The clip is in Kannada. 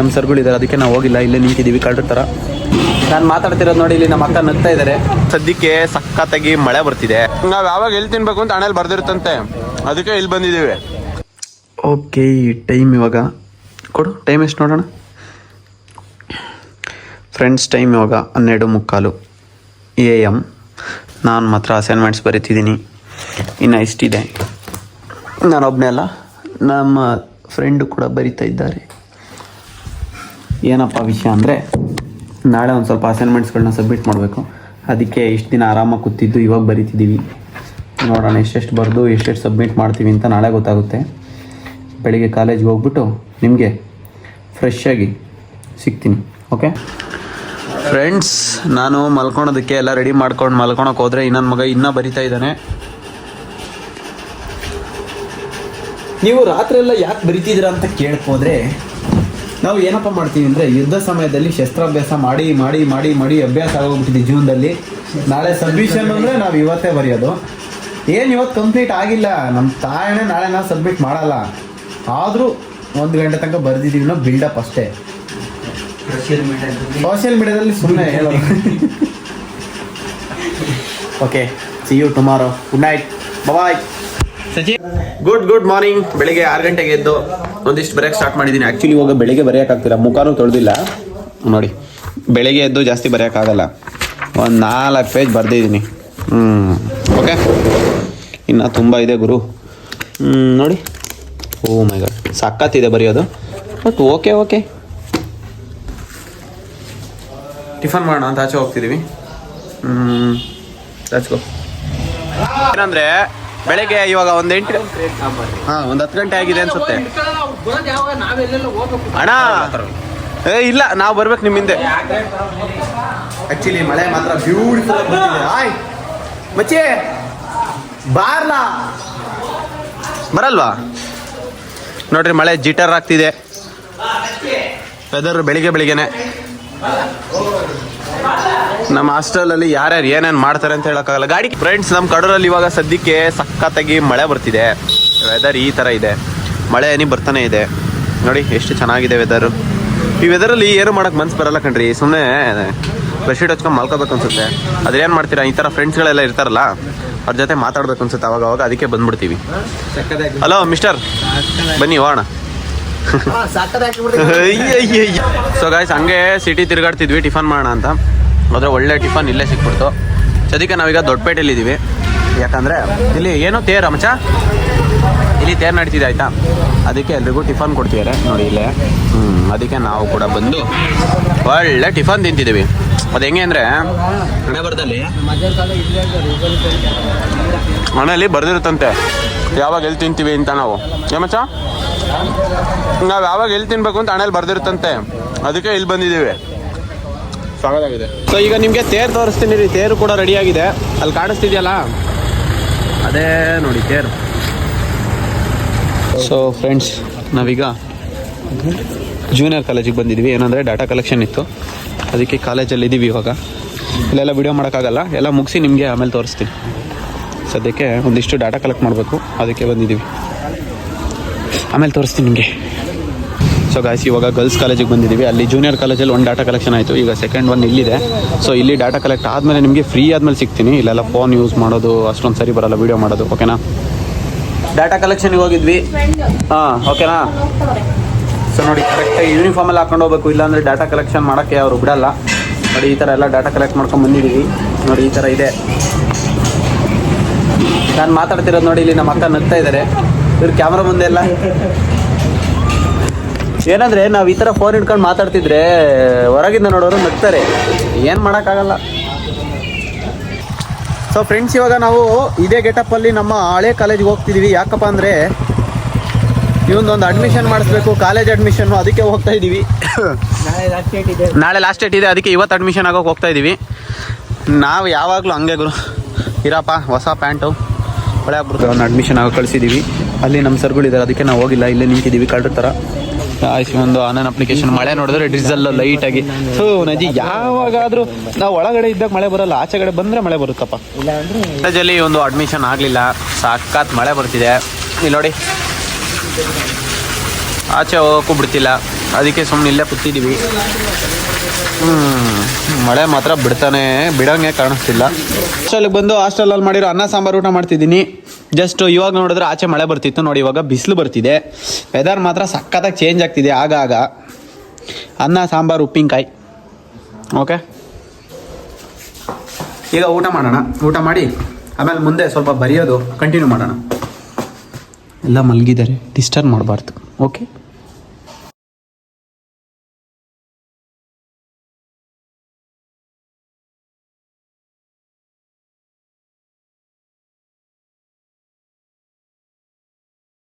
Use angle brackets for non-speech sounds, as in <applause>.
ನಮ್ಮ ಸರ್ಗಳಿದ್ದಾರೆ ಅದಕ್ಕೆ ನಾವು ಹೋಗಿಲ್ಲ ಇಲ್ಲೇ ನಿಂತಿದ್ದೀವಿ ಕಳ್ಳರ ಥರ ನಾನು ಮಾತಾಡ್ತಿರೋದು ನೋಡಿ ಇಲ್ಲಿ ನಮ್ಮ ಅಕ್ಕ ನಗ್ತಾ ಇದ್ದಾರೆ ಸದ್ಯಕ್ಕೆ ಸಖತ್ತಾಗಿ ಮಳೆ ಬರ್ತಿದೆ. ನಾವು ಯಾವಾಗ ಎಲ್ಲಿ ತಿನ್ಬೇಕು ಅಂತ ಅಣ್ಣಲ್ಲಿ ಬರ್ದಿರುತ್ತಂತೆ. ಅದಕ್ಕೆ ಇಲ್ಲಿ ಬಂದಿದ್ದೀವಿ. ಓಕೆ ಟೈಮ್ ಇವಾಗ. ಕೊಡು ಟೈಮ್ ಎಷ್ಟು ನೋಡೋಣ? ಫ್ರೆಂಡ್ಸ್ ಟೈಮ್ ಇವಾಗ ಹನ್ನೆರಡು ಮುಕ್ಕಾಲು ಎ ಎಂ ನಾನು ಮಾತ್ರ ಅಸೈನ್ಮೆಂಟ್ಸ್ ಬರೀತಿದ್ದೀನಿ. ಇನ್ನು ಇಷ್ಟಿದೆ. ನಾನೊಬ್ಬನೇ ಅಲ್ಲ ನಮ್ಮ ಫ್ರೆಂಡು ಕೂಡ ಬರಿತಾ ಇದ್ದಾರೆ. ಏನಪ್ಪ ವಿಷಯ ಅಂದರೆ, ನಾಳೆ ಒಂದು ಸ್ವಲ್ಪ ಅಸೈನ್ಮೆಂಟ್ಸ್ಗಳನ್ನ ಸಬ್ಮಿಟ್ ಮಾಡಬೇಕು. ಅದಕ್ಕೆ ಇಷ್ಟು ದಿನ ಆರಾಮಾಗಿ ಕೂತಿದ್ದು, ಇವಾಗ ಬರಿತಿದ್ದೀವಿ ನೋಡೋಣ ಎಷ್ಟೆಷ್ಟು ಬರೆದು, ಎಷ್ಟೆಷ್ಟು ಸಬ್ಮಿಟ್ ಮಾಡ್ತೀವಿ ಅಂತ ನಾಳೆ ಗೊತ್ತಾಗುತ್ತೆ. ಬೆಳಿಗ್ಗೆ ಕಾಲೇಜ್ಗೆ ಹೋಗ್ಬಿಟ್ಟು ನಿಮಗೆ ಫ್ರೆಶ್ಶಾಗಿ ಸಿಗ್ತೀನಿ ಓಕೆ ಫ್ರೆಂಡ್ಸ್ ನಾನು ಮಲ್ಕೊಳೋದಕ್ಕೆ ಎಲ್ಲ ರೆಡಿ ಮಾಡ್ಕೊಂಡು ಮಲ್ಕೊಳಕ್ಕೆ ಹೋದರೆ ಇನ್ನೊಂದು ಮಗ ಇನ್ನೂ ಬರಿತಾ ಇದ್ದಾನೆ. ನೀವು ರಾತ್ರಿ ಎಲ್ಲ ಯಾಕೆ ಬರಿತಿದ್ದೀರಾ ಅಂತ ಕೇಳ್ಕೋದ್ರೆ ನಾವು ಏನಪ್ಪ ಮಾಡ್ತೀವಿ ಅಂದರೆ ಯುದ್ಧ ಸಮಯದಲ್ಲಿ ಶಸ್ತ್ರಾಭ್ಯಾಸ ಮಾಡಿ ಮಾಡಿ ಮಾಡಿ ಮಾಡಿ ಅಭ್ಯಾಸ ಆಗೋಗ್ಬಿಟ್ಟಿದೆ ಜೀವನದಲ್ಲಿ. ನಾಳೆ ಸಬ್ಮಿಷನ್ ಅಂದರೆ ನಾವು ಇವತ್ತೇ ಬರೆಯೋದು. ಏನು ಇವತ್ತು ಕಂಪ್ಲೀಟ್ ಆಗಿಲ್ಲ. ನಮ್ಮ ತಾಯನೇ ನಾಳೆ ನಾವು ಸಬ್ಮಿಟ್ ಮಾಡಲ್ಲ. ಆದರೂ ಒಂದು ಗಂಟೆ ತನಕ ಬರೆದಿದ್ದೀವಿ ನಾವು ಬಿಲ್ಡಪ್ ಅಷ್ಟೇ. ಸೋಷಿಯಲ್ ಮೀಡಿಯಾದಲ್ಲಿ ಸುಮ್ಮನೆ ಹೇಳೋದು okay see you tomorrow good night bye good good morning ಬೆಳಿಗ್ಗೆ ಆರು ಗಂಟೆಗೆ ಎದ್ದು ಒಂದಿಷ್ಟು ಬರೆಯಕ್ಕೆ ಸ್ಟಾರ್ಟ್ ಮಾಡಿದ್ದೀನಿ ಆ್ಯಕ್ಚುಲಿ ಇವಾಗ ಬೆಳಿಗ್ಗೆ ಬರೆಯೋಕ್ಕಾಗ್ತಿಲ್ಲ ಮುಖಾನು ತೊಳೆದಿಲ್ಲ. ನೋಡಿ, ಬೆಳಿಗ್ಗೆ ಎದ್ದು ಜಾಸ್ತಿ ಬರೆಯೋಕ್ಕಾಗಲ್ಲ ಒಂದು ನಾಲ್ಕು ಪೇಜ್ ಬರೆದಿದ್ದೀನಿ ಹ್ಞೂ ಓಕೆ ಇನ್ನು ತುಂಬ ಇದೆ ಗುರು. ಹ್ಞೂ ನೋಡಿ. ಓ ಮೈ ಗಾಡ್ ಸಕ್ಕತ್ತಿದೆ ಬರೆಯೋದು. ಬಟ್ ಓಕೆ ಓಕೆ ಟಿಫನ್ ಮಾಡೋಣ ಅಂತ ಆಚೆ ಹೋಗ್ತಿದ್ದೀವಿ ಲೆಟ್ಸ್ ಗೋ ಏನಂದ್ರೆ ಬೆಳಗ್ಗೆ ಇವಾಗ ಒಂದು ಎಂಟು ಹಾ ಒಂದು ಹತ್ತು ಗಂಟೆ ಆಗಿದೆ ಅನ್ಸುತ್ತೆ. ಅಣ್ಣ! ಏ ಇಲ್ಲ ನಾವು ಬರ್ಬೇಕು ನಿಮ್ಮ ಹಿಂದೆ. ಆಕ್ಚುಲಿ ಮಳೆ ಮಾತ್ರ ಬ್ಯೂಟಿಫುಲ್ ಆಯ್ ಮಚ್ಚಿ ಬಾರ್ಲಾ. ಬರಲ್ವಾ? ನೋಡ್ರಿ ಮಳೆ ಜಿಟರ್ ಆಗ್ತಿದೆ. ವೆದರ್ ಬೆಳಿಗ್ಗೆ ಬೆಳಿಗ್ಗೆನೆ. ನಮ್ಮ ಹಾಸ್ಟೆಲಲ್ಲಿ ಯಾರ್ಯಾರು ಏನೇನು ಮಾಡ್ತಾರೆ ಅಂತ ಹೇಳೋಕ್ಕಾಗಲ್ಲ. ಗಾಡಿ ಫ್ರೆಂಡ್ಸ್ ನಮ್ಮ ಕಡೂರಲ್ಲಿ ಇವಾಗ ಸದ್ಯಕ್ಕೆ ಸಖತ್ತಾಗಿ ಮಳೆ ಬರ್ತಿದೆ. ವೆದರ್ ಈ ಥರ ಇದೆ. ಮಳೆ ಏನಿ ಬರ್ತಾನೆ ಇದೆ. ನೋಡಿ ಎಷ್ಟು ಚೆನ್ನಾಗಿದೆ ವೆದರು ಈ ವೆದರಲ್ಲಿ ಏನು ಮಾಡೋಕೆ ಮನ್ಸ್ ಬರಲ್ಲ ಕಣ್ರಿ. ಸುಮ್ಮನೆ ಬೆಡ್ಶೀಟ್ ಹಚ್ಕೊಂಡು ಮಲ್ಕೋಬೇಕು ಅನ್ಸುತ್ತೆ. ಅದ್ರೇನ್ ಮಾಡ್ತೀರಾ? ಈ ಥರ ಫ್ರೆಂಡ್ಸ್ಗಳೆಲ್ಲ ಇರ್ತಾರಲ್ಲ ಅವ್ರ ಜೊತೆ ಮಾತಾಡ್ಬೇಕು ಅನ್ಸುತ್ತೆ. ಅವಾಗ ಅವಾಗ ಅದಕ್ಕೆ ಬಂದ್ಬಿಡ್ತೀವಿ. ಹಲೋ ಮಿಸ್ಟರ್ ಬನ್ನಿ ಹೋಗೋಣ. ಸೊ ಗಾಯ್ಸ್ <laughs> ಹಂಗೆ ಸಿಟಿ ತಿರುಗಾಡ್ತಿದ್ವಿ ಟಿಫನ್ ಮಾಡೋಣ ಅಂತ. ಹೋದ್ರೆ ಒಳ್ಳೆ ಟಿಫನ್ ಇಲ್ಲೇ ಸಿಕ್ಬಿಡ್ತು. ಸದ್ಯಕ್ಕೆ ನಾವೀಗ ದೊಡ್ಡಪೇಟೆಯಲ್ಲಿ ಯಾಕಂದರೆ ಇಲ್ಲಿ ಏನೋ ತೇರ ಅಮಚ ಇಲ್ಲಿ ತೇರ್ ನಡೀತಿದೆ ಆಯಿತಾ? ಅದಕ್ಕೆ ಎಲ್ರಿಗೂ ಟಿಫನ್ ಕೊಡ್ತಿದ್ದಾರೆ ನೋಡಿ ಇಲ್ಲೇ. ಹ್ಞೂ ಅದಕ್ಕೆ ನಾವು ಕೂಡ ಬಂದು ಒಳ್ಳೆ ಟಿಫನ್ ತಿಂತಿದ್ದೀವಿ. ಅದು ಹೆಂಗೆ ಅಂದರೆ ಹಣೆ ಬರದಲ್ಲಿ ಮನೆಯಲ್ಲಿ ಬರ್ದಿರುತ್ತಂತೆ. ಯಾವಾಗ ಎಲ್ಲಿ ತಿಂತೀವಿ ಅಂತ ನಾವು. ಏಮಚ ನಾವು ಯಾವಾಗ ಎಲ್ಲಿ ತಿನ್ಬೇಕು ಅಂತ ಹಣೆಯಲ್ಲಿ ಬರ್ದಿರುತ್ತಂತೆ. ಅದಕ್ಕೆ ಇಲ್ಲಿ ಬಂದಿದ್ದೀವಿ. ಸ್ವಾಗತಾಗಿದೆ ಸೊ ಈಗ ನಿಮಗೆ ತೇರು ತೋರಿಸ್ತೀನಿ ರೀ. ತೇರು ಕೂಡ ರೆಡಿಯಾಗಿದೆ ಅಲ್ಲಿ ಕಾಣಿಸ್ತಿದೆಯಲ್ಲ? ಅದೇ ನೋಡಿ ತೇರು. ಸೊ ಫ್ರೆಂಡ್ಸ್ ನಾವೀಗ ಜೂನಿಯರ್ ಕಾಲೇಜಿಗೆ ಬಂದಿದ್ವಿ. ಏನಂದರೆ ಡಾಟಾ ಕಲೆಕ್ಷನ್ ಇತ್ತು. ಅದಕ್ಕೆ ಕಾಲೇಜಲ್ಲಿ ಇದ್ದೀವಿ ಇವಾಗ. ಇಲ್ಲೆಲ್ಲ ವಿಡಿಯೋ ಮಾಡೋಕ್ಕಾಗಲ್ಲ. ಎಲ್ಲ ಮುಗಿಸಿ ನಿಮಗೆ ಆಮೇಲೆ ತೋರಿಸ್ತೀನಿ. ಸದ್ಯಕ್ಕೆ ಒಂದಿಷ್ಟು ಡಾಟಾ ಕಲೆಕ್ಟ್ ಮಾಡಬೇಕು. ಅದಕ್ಕೆ ಬಂದಿದ್ದೀವಿ. ಆಮೇಲೆ ತೋರಿಸ್ತೀನಿ ನಿಮಗೆ. ಸೊ ಗಾಯ್ಸ್ ಇವಾಗ ಗರ್ಲ್ಸ್ ಕಾಲೇಜಿಗೆ ಬಂದಿದ್ದೀವಿ ಅಲ್ಲಿ ಜೂನಿಯರ್ ಕಾಲೇಜಲ್ಲಿ ಒಂದು ಡಾಟಾ ಕಲೆಕ್ಷನ್ ಆಯಿತು. ಈಗ ಸೆಕೆಂಡ್ ಒನ್ ಇಲ್ಲಿದೆ. ಸೊ ಇಲ್ಲಿ ಡಾಟಾ ಕಲೆಕ್ಟ್ ಆದಮೇಲೆ ನಿಮಗೆ ಫ್ರೀ ಆದಮೇಲೆ ಸಿಗ್ತೀನಿ. ಇಲ್ಲೆಲ್ಲ ಫೋನ್ ಯೂಸ್ ಮಾಡೋದು, ಅಷ್ಟೊಂದು ಸರಿ ಬರೋಲ್ಲ ವೀಡಿಯೋ ಮಾಡೋದು. ಓಕೆನಾ ಡಾಟಾ ಕಲೆಕ್ಷನ್ಗೆ ಹೋಗಿದ್ವಿ. ಹಾಂ ಓಕೆನಾ ಸೊ ನೋಡಿ ಕರೆಕ್ಟಾಗಿ ಯೂನಿಫಾರ್ಮಲ್ಲಿ ಹಾಕೊಂಡು ಹೋಗ್ಬೇಕು. ಇಲ್ಲಾಂದರೆ ಡಾಟಾ ಕಲೆಕ್ಷನ್ ಮಾಡೋಕ್ಕೆ ಅವರು ಬಿಡಲ್ಲ. ನೋಡಿ, ಈ ಥರ ಎಲ್ಲ ಡಾಟಾ ಕಲೆಕ್ಟ್ ಮಾಡ್ಕೊಂಡು ಬಂದಿದ್ದೀವಿ ನೋಡಿ, ಈ ಥರ ಇದೆ. ನಾನು ಮಾತಾಡ್ತಿರೋದು ನೋಡಿ, ಇಲ್ಲಿ ನಮ್ಮ ಅಕ್ಕ ನಗ್ತಾ ಇದ್ದಾರೆ ಇವ್ರು ಕ್ಯಾಮ್ರಾ ಮುಂದೆ ಎಲ್ಲ. ಏನಂದ್ರೆ ನಾವು ಈ ಥರ ಫೋನ್ ಹಿಡ್ಕೊಂಡು ಮಾತಾಡ್ತಿದ್ರೆ ಹೊರಗಿಂದ ನೋಡೋರು ನಗ್ತಾರೆ. ಏನು ಮಾಡೋಕ್ಕಾಗಲ್ಲ. ಸೊ ಫ್ರೆಂಡ್ಸ್ ಇವಾಗ ನಾವು ಇದೇ ಗೆಟಪ್ಪಲ್ಲಿ ನಮ್ಮ ಹಳೆ ಕಾಲೇಜ್ಗೆ ಹೋಗ್ತಿದೀವಿ. ಯಾಕಪ್ಪ ಅಂದರೆ ಇವೊಂದೊಂದು ಅಡ್ಮಿಷನ್ ಮಾಡಿಸ್ಬೇಕು ಕಾಲೇಜ್ ಅಡ್ಮಿಷನ್ನು ಅದಕ್ಕೆ ಹೋಗ್ತಾ ಇದ್ದೀವಿ ನಾಳೆ ಲಾಸ್ಟ್ ಡೇಟ್ ಇದೆ, ಅದಕ್ಕೆ ಇವತ್ತು ಅಡ್ಮಿಷನ್ ಆಗೋಕೆ ಹೋಗ್ತಾ ಇದೀವಿ. ನಾವು ಯಾವಾಗಲೂ ಹಂಗೆ ಗುರು. ಇರಪ್ಪ, ಹೊಸ ಪ್ಯಾಂಟು ಒಳ್ಳೆ ಆಗ್ಬಿಡ್ತು ಅಡ್ಮಿಷನ್ ಆಗೋ ಕಳಿಸಿದ್ದೀವಿ ಅಲ್ಲಿ ನಮ್ಮ ಸರ್ಗಳಿದ್ದಾರೆ ಅದಕ್ಕೆ ನಾವು ಹೋಗಿಲ್ಲ, ಇಲ್ಲೇ ನಿಂತಿದ್ದೀವಿ ಕಳ್ಳರ ಥರ ಒಂದು ಆನ್ಲೈನ್ ಅಪ್ಲಿಕೇಶನ್ ಮಳೆ ನೋಡಿದ್ರೆ ಡಿಸಲ್ ಆಗಿ. ಸೊ ನಜಿ, ಯಾವಾಗಾದರೂ ನಾವು ಒಳಗಡೆ ಇದ್ದಾಗ ಮಳೆ ಬರಲ್ಲ ಆಚೆಗಡೆ ಬಂದ್ರೆ ಮಳೆ ಬರುತ್ತಪ್ಪ. ಕಾಲೇಜಲ್ಲಿ ಒಂದು ಅಡ್ಮಿಷನ್ ಆಗಲಿಲ್ಲ ಸಾಕಾತ್ ಮಳೆ ಬರ್ತಿದೆ. ಇಲ್ಲಿ ನೋಡಿ. ಆಚೆ ಹೋಗೋಕ್ಕೂ ಬಿಡ್ತಿಲ್ಲ. ಅದಕ್ಕೆ ಸುಮ್ಮನೆ ಇಲ್ಲೇ ಕೂತಿದ್ದೀವಿ ಮಳೆ ಮಾತ್ರ ಬಿಡ್ತಾನೆ, ಬಿಡಂಗೆ ಕಾಣಿಸ್ತಿಲ್ಲ. ಹಾಸ್ಟೆಲ್ಗೆ ಬಂದು ಹಾಸ್ಟೆಲಲ್ಲಿ ಮಾಡಿರೋ ಅನ್ನ ಸಾಂಬಾರು ಊಟ ಮಾಡ್ತಿದ್ದೀನಿ. ಜಸ್ಟ್ ಇವಾಗ ನೋಡಿದ್ರೆ ಆಚೆ ಮಳೆ ಬರ್ತಿತ್ತು. ನೋಡಿ ಇವಾಗ ಬಿಸಿಲು ಬರ್ತಿದೆ. ವೆದರ್ ಮಾತ್ರ ಸಖತ್ತಾಗಿ ಚೇಂಜ್ ಆಗ್ತಿದೆ ಆಗ ಆಗ ಅನ್ನ, ಸಾಂಬಾರು, ಉಪ್ಪಿನಕಾಯಿ. ಓಕೆ ಈಗ ಊಟ ಮಾಡೋಣ. ಊಟ ಮಾಡಿ. ಆಮೇಲೆ ಮುಂದೆ ಸ್ವಲ್ಪ ಬರೆಯೋದು. ಕಂಟಿನ್ಯೂ ಮಾಡೋಣ. ಎಲ್ಲ ಮಲಗಿದ್ದಾರೆ. ಡಿಸ್ಟರ್ಬ್ ಮಾಡಬಾರ್ದು. ಓಕೆ